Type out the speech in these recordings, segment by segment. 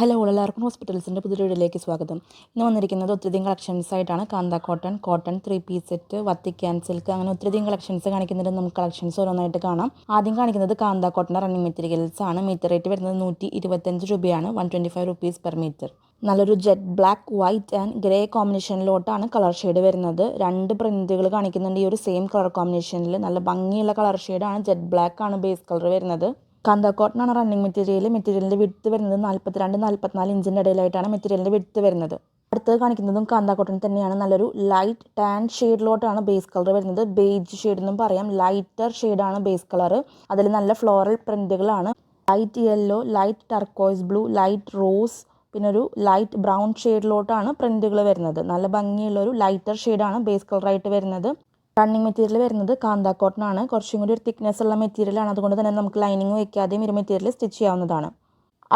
Hello എല്ലാവർക്കും ഹോസ്പിറ്റൽസിന്റെ പുതിയ വീഡിയോയിലേക്ക് സ്വാഗതം. ഇന്ന് വന്നിരിക്കുന്നത് ഒത്തിരി കളക്ഷൻസ് ആയിട്ടാണ്. Kantha cotton cotton three piece set Vatican silk അങ്ങനെ ഒത്തിരി കളക്ഷൻസ് കാണിക്കുന്നുണ്ട്. നമുക്ക് കളക്ഷൻസ് ഓരോന്നായിട്ട് കാണാം. ആദ്യം കാണിക്കുന്നത് കാന്ത കോട്ടൺ റണ്ണിങ് മെറ്റീരിയൽസ് ആണ്. മീറ്റർ റേറ്റ് വരുന്നത് നൂറ്റി ഇരുപത്തഞ്ച് രൂപയാണ്. One twenty five rupees per metre നല്ലൊരു jet black white and grey കോമ്പിനേഷനിലോട്ടാണ് colour shade വരുന്നത്. രണ്ട് പ്രിന്റുകൾ കാണിക്കുന്നുണ്ട്. ഈ ഒരു സെയിം കളർ കോമ്പിനേഷനിൽ നല്ല ഭംഗിയുള്ള കളർ ഷെയ്ഡാണ് ജെറ്റ് ബ്ലാക്ക് ആണ് ബേസ് കളർ വരുന്നത്. കാന്ത കോട്ടൺ ആണ് റണ്ണിങ് മെറ്റീരിയൽ മെറ്റീരിയലിന്റെ വിടുത്ത് വരുന്നത് നാൽപ്പത്തിരണ്ട് നാൽപ്പത്തിനാല് ഇഞ്ചിന്റെ ഇടയിലായിട്ടാണ് മെറ്റീരിയലിന്റെ വിടുത്ത് വരുന്നത്. അടുത്തത് കാണിക്കുന്നതും കാന്ത കോട്ടൺ തന്നെയാണ്. നല്ലൊരു ലൈറ്റ് ടാൻ ഷെയ്ഡിലോട്ടാണ് ബേസ് കളർ വരുന്നത്. ബേജ് ഷെയ്ഡ് എന്നും പറയാം. ലൈറ്റർ ഷെയ്ഡാണ് ബേസ് കളർ അതിൽ നല്ല floral പ്രിന്റുകളാണ് light yellow light turquoise blue light rose പിന്നെ ഒരു ലൈറ്റ് ബ്രൗൺ ഷെയ്ഡിലോട്ടാണ് പ്രിന്റുകൾ വരുന്നത്. നല്ല ഭംഗിയുള്ള ഒരു ലൈറ്റർ ഷെയ്ഡാണ് ബേസ് കളറായിട്ട് വരുന്നത്. റണ്ണിങ് മെറ്റീരിയൽ വരുന്നത് കാന്ത കോട്ടൺ ആണ്. കുറച്ചും കൂടി ഒരു തിക്നെസ് ഉള്ള മെറ്റീരിയൽ ആണ്. അതുകൊണ്ട് തന്നെ നമുക്ക് ലൈനിങ് വയ്ക്കാതെയും ഇരു മെറ്റീരിയൽ സ്റ്റിച്ച് ചെയ്യാവുന്നതാണ്.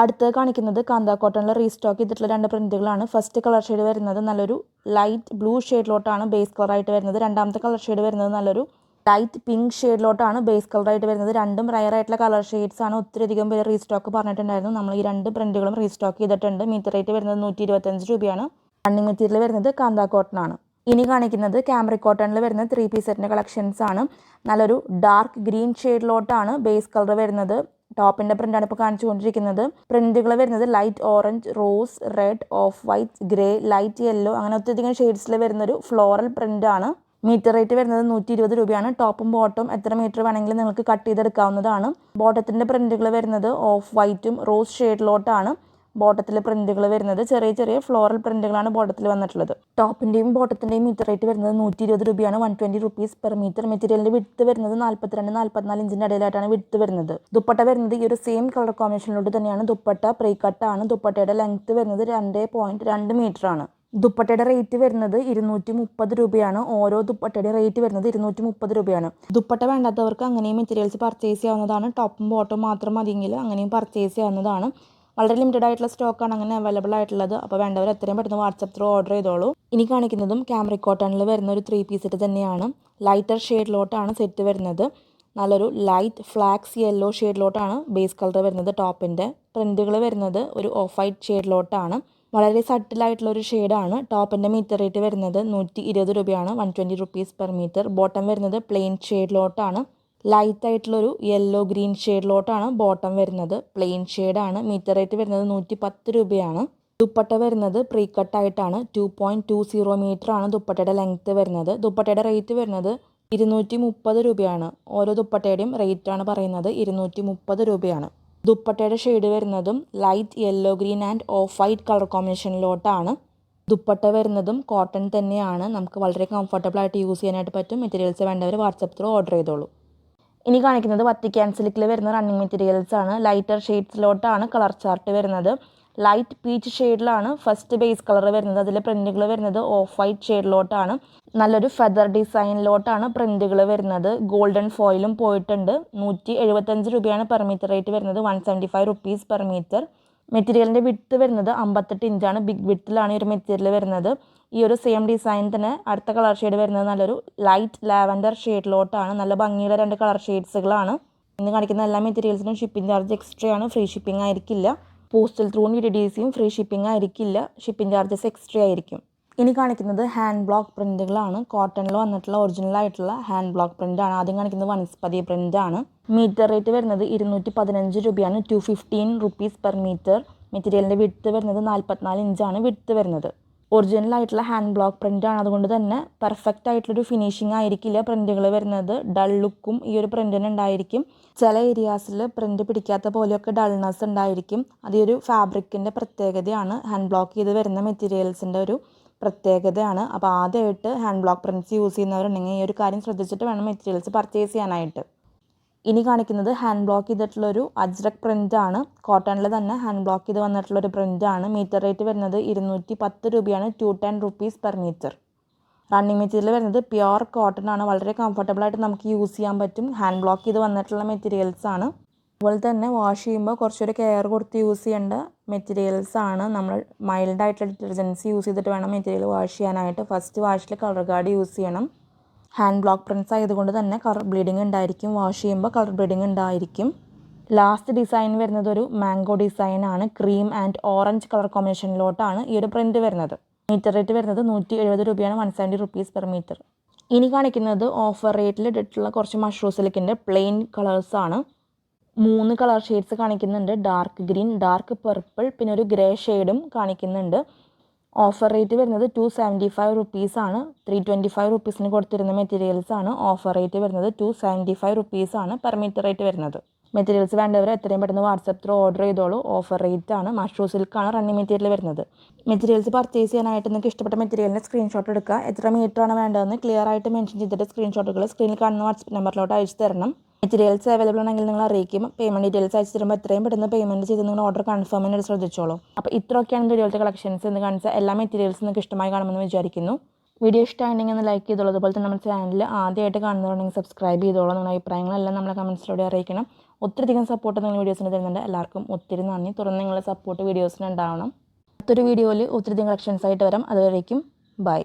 അടുത്തത് കാണിക്കുന്നത് കാന്ത കോട്ടണിൽ റീസ്റ്റോക്ക് ചെയ്തിട്ടുള്ള രണ്ട് പ്രിന്റുകളാണ്. ഫസ്റ്റ് കളർ ഷെയ്ഡ് വരുന്നത് നല്ലൊരു ലൈറ്റ് ബ്ലൂ ഷെയ്ഡിലോട്ടാണ് ബേസ് കളറായിട്ട് വരുന്നത്. രണ്ടാമത്തെ കളർ ഷെയ്ഡ് വരുന്നത് നല്ലൊരു ലൈറ്റ് പിങ്ക് ഷെയ്ഡിലോട്ടാണ് ബേസ് കളറായിട്ട് വരുന്നത് രണ്ടും റയർ ആയിട്ടുള്ള കളർ ഷെയ്ഡ്സ് ആണ്. ഒത്തിരി അധികം പേര് റീസ്റ്റോക്ക് പറഞ്ഞിട്ടുണ്ടായിരുന്നു. നമ്മൾ ഈ രണ്ട് പ്രിന്റുകളും റീസ്റ്റോക്ക് ചെയ്തിട്ടുണ്ട്. മീറ്റർ റേറ്റ് വരുന്നത് നൂറ്റി ഇരുപത്തഞ്ച് രൂപയാണ്. റണ്ണിങ് മെറ്റീരിയൽ വരുന്നത് കാന്ത കോട്ടൺ ആണ്. ഇനി കാണിക്കുന്നത് ക്യാമറി കോട്ടണിൽ വരുന്ന ത്രീ പീസ് സെറ്റിന്റെ കളക്ഷൻസ് ആണ്. നല്ലൊരു ഡാർക്ക് ഗ്രീൻ ഷെയ്ഡിലോട്ടാണ് ബേസ് കളർ വരുന്നത്. ടോപ്പിന്റെ പ്രിന്റാണ് ഇപ്പോൾ കാണിച്ചുകൊണ്ടിരിക്കുന്നത്. പ്രിന്റുകൾ വരുന്നത് light orange rose red off white grey light yellow അങ്ങനെ ഒത്തിരിയധികം ഷെയ്ഡ്സിൽ വരുന്നൊരു ഫ്ലോറൽ പ്രിന്റാണ് മീറ്റർ റേറ്റ് വരുന്നത് നൂറ്റി ഇരുപത് രൂപയാണ് ടോപ്പും ബോട്ടും എത്ര മീറ്റർ വേണമെങ്കിലും നിങ്ങൾക്ക് കട്ട് ചെയ്തെടുക്കാവുന്നതാണ്. ബോട്ടത്തിന്റെ പ്രിന്റുകൾ വരുന്നത് ഓഫ് വൈറ്റും റോസ് ഷെയ്ഡിലോട്ടാണ് ബോട്ടത്തിൽ പ്രിന്റുകൾ വരുന്നത് ചെറിയ ചെറിയ ഫ്ലോറൽ പ്രിന്റുകളാണ് ബോട്ടത്തിൽ വന്നിട്ടുള്ളത്. ടോപ്പിന്റെയും ബോട്ടത്തിന്റെയും മീറ്റർ റേറ്റ് വരുന്നത് നൂറ്റി ഇരുപത് രൂപയാണ് one twenty rupees per metre മെറ്റീരിയലിന്റെ വിടുത്ത് വരുന്നത് നാൽപ്പത്തിരണ്ട് നാൽപ്പത്തിനാല് ഇഞ്ചിന്റെ ഇടയിലായിട്ടാണ് വിടുത്ത് വരുന്നത്. ദുപ്പട്ട വരുന്നത് ഈ ഒരു സെയിം കളർ കോമ്പിനേഷനിലോട്ട് തന്നെയാണ്. ദുപ്പട്ട പ്രീ ആണ്. ദുപ്പട്ടയുടെ ലെങ്ത് വരുന്നത് രണ്ട് പോയിന്റ് രണ്ട് മീറ്റർ ആണ്. ദുപ്പട്ടയുടെ റേറ്റ് വരുന്നത് ഇരുന്നൂറ്റി മുപ്പത് രൂപയാണ്. ഓരോ ദുപ്പട്ടയുടെ റേറ്റ് വരുന്നത് ഇരുന്നൂറ്റി മുപ്പത് രൂപയാണ്. ദുപ്പട്ട വേണ്ടാത്തവർക്ക് അങ്ങനെയും മെറ്റീരിയൽസ് പർച്ചേസ് ചെയ്യാവുന്നതാണ്. ടോപ്പും ബോട്ടും മാത്രം മതിയെങ്കിൽ അങ്ങനെയും പർച്ചേസ് ചെയ്യാവുന്നതാണ്. വളരെ ലിമിറ്റഡ് ആയിട്ടുള്ള സ്റ്റോക്കാണ് അങ്ങനെ അവൈലബിൾ ആയിട്ടുള്ളത്. അപ്പോൾ വേണ്ടവർ എത്രയും പെട്ടെന്ന് വാട്സപ്പ് ത്രൂ ഓർഡർ ചെയ്തോളൂ. ഇനി കാണിക്കുന്നതും ക്യാമറ കോട്ടണിൽ വരുന്ന ഒരു ത്രീ പീസ് സെറ്റ് തന്നെയാണ്. ലൈറ്റർ ഷെയ്ഡിലോട്ടാണ് സെറ്റ് വരുന്നത്. നല്ലൊരു ലൈറ്റ് ഫ്ലാക്സ് യെല്ലോ ഷെയ്ഡിലോട്ടാണ് ബേസ് കളർ വരുന്നത് ടോപ്പിന്റെ പ്രിന്റുകൾ വരുന്നത് ഒരു ഓഫ് വൈറ്റ് ഷെയ്ഡിലോട്ടാണ് വളരെ സട്ടിലായിട്ടുള്ള ഒരു ഷെയ്ഡാണ് ടോപ്പിന്റെ മീറ്റർ റേറ്റ് വരുന്നത് നൂറ്റി ഇരുപത് രൂപയാണ്. One twenty rupees per metre bottom വരുന്നത് പ്ലെയിൻ ഷെയ്ഡിലോട്ടാണ് ലൈറ്റ് ആയിട്ടുള്ളൊരു യെല്ലോ ഗ്രീൻ ഷെയ്ഡിലോട്ടാണ് ബോട്ടം വരുന്നത്. പ്ലെയിൻ ഷെയ്ഡാണ്. മീറ്റർ റേറ്റ് വരുന്നത് നൂറ്റി പത്ത് രൂപയാണ്. ദുപ്പട്ട വരുന്നത് pre കട്ടായിട്ടാണ് two point two zero metre ആണ് ദുപ്പട്ടയുടെ ലെങ്ത്ത് വരുന്നത്. ദുപ്പട്ടയുടെ റേറ്റ് വരുന്നത് ഇരുന്നൂറ്റി മുപ്പത് രൂപയാണ്. ഓരോ ദുപ്പട്ടയുടെയും റേറ്റ് ആണ് പറയുന്നത് ഇരുന്നൂറ്റി മുപ്പത് രൂപയാണ്. ദുപ്പട്ടയുടെ ഷെയ്ഡ് വരുന്നതും light yellow green and off white colour കോമ്പിനേഷനിലോട്ടാണ്. Dupatta വരുന്നതും കോട്ടൺ തന്നെയാണ്. നമുക്ക് വളരെ കംഫർട്ടബിൾ ആയിട്ട് യൂസ് ചെയ്യാനായിട്ട് പറ്റും. മെറ്റീരിയൽസ് വേണ്ടവർ വാട്സപ്പ് ത്രൂ ഓർഡർ ചെയ്തോളൂ. ഇനി കാണിക്കുന്നത് വത്തിക്കാൻ സിലിക്കിൽ വരുന്ന റണ്ണിങ് മെറ്റീരിയൽസ് ആണ്. ലൈറ്റർ ഷെയ്ഡ്സിലോട്ടാണ് കളർ ചാർട്ട് വരുന്നത്. ലൈറ്റ് പീച്ച് ഷെയ്ഡിലാണ് ഫസ്റ്റ് ബേസ് കളർ വരുന്നത്. അതിലെ പ്രിന്റുകൾ വരുന്നത് ഓഫ് വൈറ്റ് ഷെയ്ഡിലോട്ടാണ് നല്ലൊരു ഫെദർ ഡിസൈനിലോട്ടാണ് പ്രിന്റുകൾ വരുന്നത്. ഗോൾഡൻ ഫോയിലും പോയിട്ടുണ്ട്. നൂറ്റി എഴുപത്തഞ്ച് രൂപയാണ് പെർ മീറ്റർ റേറ്റ് വരുന്നത്. One seventy five rupees per metre മെറ്റീരിയലിന്റെ വിട്ട് വരുന്നത് അമ്പത്തെട്ട് ഇഞ്ചാണ് ബിഗ് വിട്ടിലാണ് ഈ ഒരു മെറ്റീരിയൽ വരുന്നത്. ഈ ഒരു സെയിം ഡിസൈൻ തന്നെ അടുത്ത കളർ ഷെയ്ഡ് വരുന്നത് നല്ലൊരു ലൈറ്റ് ലാവൻഡർ ഷെയ്ഡിലോട്ടാണ് നല്ല ഭംഗിയുള്ള രണ്ട് കളർ ഷെയ്ഡ്സുകളാണ് ഇന്ന് കാണിക്കുന്ന എല്ലാ മെറ്റീരിയൽസിനും ഷിപ്പിംഗ് ചാർജ് എക്സ്ട്രാ ആണ്. ഫ്രീ ഷിപ്പിംഗ് ആയിരിക്കില്ല. പോസ്റ്റൽ ത്രൂ ഡി ഡി സിയും ഫ്രീ ഷിപ്പിംഗ് ആയിരിക്കില്ല. ഷിപ്പിംഗ് ചാർജസ് എക്സ്ട്രാ ആയിരിക്കും. ഇനി കാണിക്കുന്നത് ഹാൻഡ് ബ്ലോക്ക് പ്രിന്റുകളാണ് കോട്ടണിൽ വന്നിട്ടുള്ള ഒറിജിനൽ ആയിട്ടുള്ള ഹാൻഡ് ബ്ലോക്ക് പ്രിന്റ് ആണ്. ആദ്യം കാണിക്കുന്നത് വനസ്പതി പ്രിന്റ് ആണ്. മീറ്റർ റേറ്റ് വരുന്നത് ഇരുന്നൂറ്റി പതിനഞ്ച് രൂപയാണ് two fifteen rupees per metre മെറ്റീരിയലിന്റെ വിടുത്ത് വരുന്നത് നാൽപ്പത്തിനാല് ഇഞ്ചാണ് വിടുത്ത് വരുന്നത്. ഒറിജിനൽ ആയിട്ടുള്ള ഹാൻഡ് ബ്ലോക്ക് പ്രിന്റ് ആണ്. അതുകൊണ്ട് തന്നെ പെർഫെക്റ്റ് ആയിട്ടുള്ളൊരു ഫിനിഷിംഗ് ആയിരിക്കില്ല പ്രിന്റുകൾ വരുന്നത്. ഡൾ ലുക്കും ഈ ഒരു പ്രിന്റിന് ഉണ്ടായിരിക്കും. ചില ഏരിയാസിൽ പ്രിന്റ് പിടിക്കാത്ത പോലെയൊക്കെ ഡൾനെസ് ഉണ്ടായിരിക്കും. അത് ഈ ഒരു ഫാബ്രിക്കിന്റെ പ്രത്യേകതയാണ്. ഹാൻഡ് ബ്ലോക്ക് ചെയ്ത് വരുന്ന മെറ്റീരിയൽസിന്റെ ഒരു പ്രത്യേകതയാണ്. അപ്പോൾ ആദ്യമായിട്ട് ഹാൻഡ് ബ്ലോക്ക് പ്രിന്റ്സ് യൂസ് ചെയ്യുന്നവരുണ്ടെങ്കിൽ ഈ ഒരു കാര്യം ശ്രദ്ധിച്ചിട്ട് വേണം മെറ്റീരിയൽസ് പർച്ചേസ് ചെയ്യാനായിട്ട്. ഇനി കാണിക്കുന്നത് ഹാൻഡ് ബ്ലോക്ക് ചെയ്തിട്ടുള്ളൊരു അജ്രക് പ്രിന്റ് ആണ്. കോട്ടണിൽ തന്നെ ഹാൻഡ് ബ്ലോക്ക് ചെയ്ത് വന്നിട്ടുള്ളൊരു പ്രിന്റ് ആണ്. മീറ്റർ റേറ്റ് വരുന്നത് ഇരുന്നൂറ്റി പത്ത് രൂപയാണ്. Two ten rupees per metre running material വരുന്നത് പ്യുവർ കോട്ടൺ ആണ്. വളരെ കംഫർട്ടബിൾ ആയിട്ട് നമുക്ക് യൂസ് ചെയ്യാൻ പറ്റും. ഹാൻഡ് ബ്ലോക്ക് ചെയ്ത് വന്നിട്ടുള്ള മെറ്റീരിയൽസ് ആണ്. അതുപോലെ തന്നെ വാഷ് ചെയ്യുമ്പോൾ കുറച്ചൊരു കെയർ കൊടുത്ത് യൂസ് ചെയ്യേണ്ട മെറ്റീരിയൽസ് ആണ്. നമ്മൾ മൈൽഡായിട്ടുള്ള ഡിറ്റർജൻസ് യൂസ് ചെയ്തിട്ട് വേണം മെറ്റീരിയൽ വാഷ് ചെയ്യാനായിട്ട്. ഫസ്റ്റ് വാഷിൽ കളർ ഗാർഡ് യൂസ് ചെയ്യണം. ഹാൻഡ് ബ്ലോക്ക് പ്രിൻസ് ആയതുകൊണ്ട് തന്നെ കളർ ബ്ലീഡിങ് ഉണ്ടായിരിക്കും. വാഷ് ചെയ്യുമ്പോൾ കളർ ബ്ലീഡിങ് ഉണ്ടായിരിക്കും. ലാസ്റ്റ് ഡിസൈൻ വരുന്നത് ഒരു മാംഗോ ഡിസൈൻ ആണ് ക്രീം ആൻഡ് ഓറഞ്ച് കളർ കോമ്പിനേഷനിലോട്ടാണ് ഈ ഒരു പ്രിന്റ് വരുന്നത്. മീറ്റർ റേറ്റ് വരുന്നത് നൂറ്റി എഴുപത് രൂപയാണ്. One seventy rupees per metre ഇനി കാണിക്കുന്നത് ഓഫർ റേറ്റിൽ ഇട്ടിട്ടുള്ള കുറച്ച് മഷ്റൂ സിലിക്കിന്റെ പ്ലെയിൻ കളേഴ്സാണ് മൂന്ന് കളർ ഷെയ്ഡ്സ് കാണിക്കുന്നുണ്ട്. ഡാർക്ക് ഗ്രീൻ ഡാർക്ക് പർപ്പിൾ പിന്നെ ഒരു ഗ്രേ ഷെയ്ഡും കാണിക്കുന്നുണ്ട്. ഓഫർ റേറ്റ് വരുന്നത് ടു സെവന്റി ഫൈവ് റുപ്പീസാണ് ത്രീ ട്വന്റി ഫൈവ് റുപ്പീസിന് കൊടുത്തിരുന്ന മെറ്റീരിയൽസാണ് ഓഫർ റേറ്റ് വരുന്നത് ടു സെവന്റി ഫൈവ് റുപ്പീസാണ് പെർ മീറ്റർ റേറ്റ് വരുന്നത്. മെറ്റീരിയൽസ് വേണ്ടവർ എത്രയും പെട്ടെന്ന് വാട്സപ്പ് ത്രൂ ഓർഡർ ചെയ്തോളൂ. ഓഫർ റേറ്റ് ആണ്. മഷ്റൂ സിൽക്കാണ് റണ്ണിങ് മെറ്റീരിയൽ വരുന്നത്. മെറ്റീരിയൽസ് പർച്ചേസ് ചെയ്യാനായിട്ട് നിങ്ങൾക്ക് ഇഷ്ടപ്പെട്ട മെറ്റീരിയലിന്റെ സ്ക്രീൻഷോട്ട് എടുക്കുക. എത്ര മീറ്റർ ആണ് വേണ്ടതെന്ന് ക്ലിയർ ആയിട്ട് മെൻഷൻ ചെയ്തിട്ട് സ്ക്രീൻഷോട്ടുകൾ സ്ക്രീനിൽ കാണുന്ന വാട്സപ്പ് നമ്പറിലോട്ട് അയച്ചു തരണം. മെറ്റീരിയൽസ് അവൈലബിൾ ആണെങ്കിൽ നിങ്ങൾ അറിയിക്കും. പേയ്മെന്റ് ഡീറ്റെയിൽസ് അയച്ചു തരുമ്പോൾ എത്രയും പെട്ടെന്ന് പേയ്മെന്റ് ചെയ്ത് നിങ്ങൾ ഓർഡർ കൺഫേം ചെയ്യാനായിട്ട് ശ്രദ്ധിച്ചോളൂ. അപ്പോൾ ഇത്രയൊക്കെയാണ് വീഡിയോയിലെ കളക്ഷൻസ് എന്ന് കാണിച്ച എല്ലാ മെറ്റീരിയൽസ് നിങ്ങൾക്ക് ഇഷ്ടമായി കാണുമെന്ന് വിചാരിക്കുന്നു. വീഡിയോ ഇഷ്ടമായിട്ടുണ്ടെങ്കിൽ ഒന്ന് ലൈക്ക് ചെയ്തോളൂ. അതുപോലെ തന്നെ നമ്മുടെ ചാനൽ ആദ്യമായിട്ട് കാണുന്നവരുണ്ടെങ്കിൽ സബ്സ്ക്രൈബ് ചെയ്തോളൂ നിങ്ങളുടെ അഭിപ്രായങ്ങളെല്ലാം നമ്മളെ കമൻസിലൂടെ അറിയിക്കണം. ഒത്തിരിയധികം സപ്പോർട്ട് നിങ്ങൾ വീഡിയോസിന് തരുന്നുണ്ട്. എല്ലാവർക്കും ഒത്തിരി നന്ദി. തുറന്ന് നിങ്ങളുടെ സപ്പോർട്ട് വീഡിയോസിന് ഉണ്ടാവണം. അടുത്തൊരു വീഡിയോയിൽ ഒത്തിരിയധികം കളക്ഷൻസ് ആയിട്ട് വരാം. അതുവരേക്കും ബൈ